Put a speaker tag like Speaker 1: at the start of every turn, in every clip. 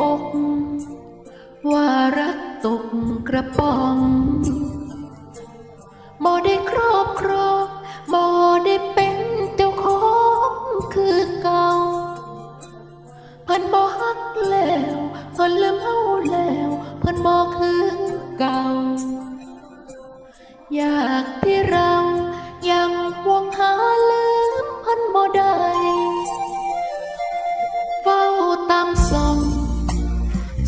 Speaker 1: อก ว่ารักตกกระป๋องบ่ได้ครอบครองบ่ได้เป็นเจ้าของคือเก่าพันบ่ฮักแล้วพันลืมเอาแล้วพันบ่คือเก่า อยากที่เรา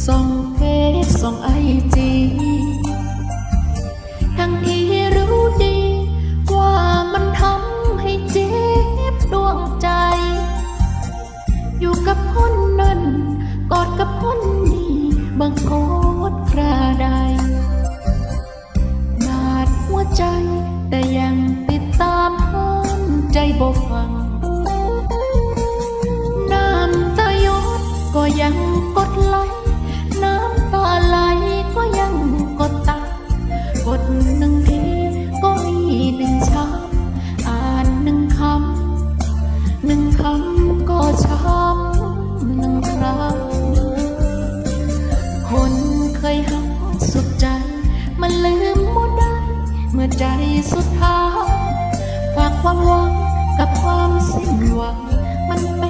Speaker 1: ส่องเฟซส่องไอจีทั้งที่รู้ดี ว่ามันทำให้เจ็บดวงใจ อยู่กับคนนั้น กอดกับคนนี้บังโกอดคราใดบาดหัวใจ แต่ยังติดตามห้ามใจบ่ฟัง คำก็ช้ำหนึ่งครั้ง คนเคยหักสุดใจ มันลืมบ่ได้ เมื่อใจสุดท้ายฝากความหวังกับความสิ้นหวังมันเป็น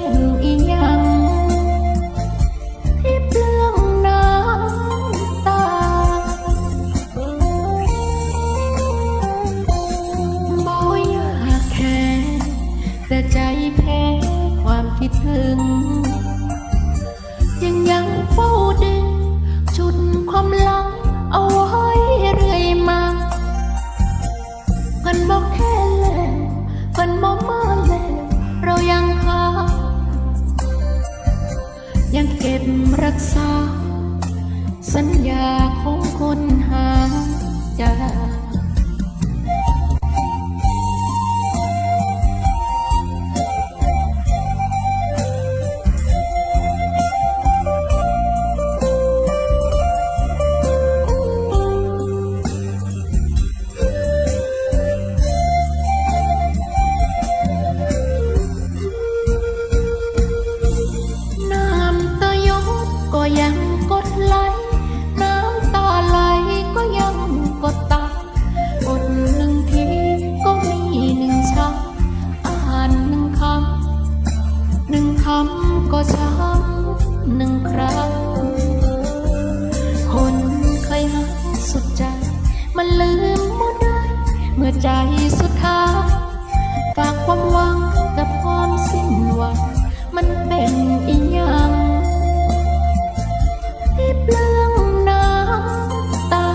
Speaker 1: พิ่นบอกแค่แล้วเพิ่นบอกมาแล้วเรายังหายังเก็บรักษา สัญญาของคนหาใจ สุดใจ มันลืมบ่ได้ เมื่อใจสุดท้ายฝากความหวังกับความสิ้นหวัง มันเป็นอีหยังที่เปลืองน้ำตา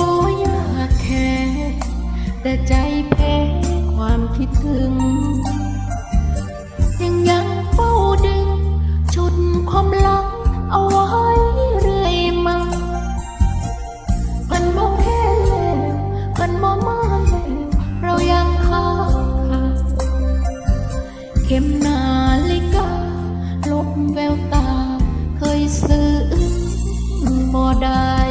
Speaker 1: บ่อยากแค่แต่ใจแพ้ความคิดถึงยัง ข็มนาฬิกาลบแววตา เคยซื้อบ่ได้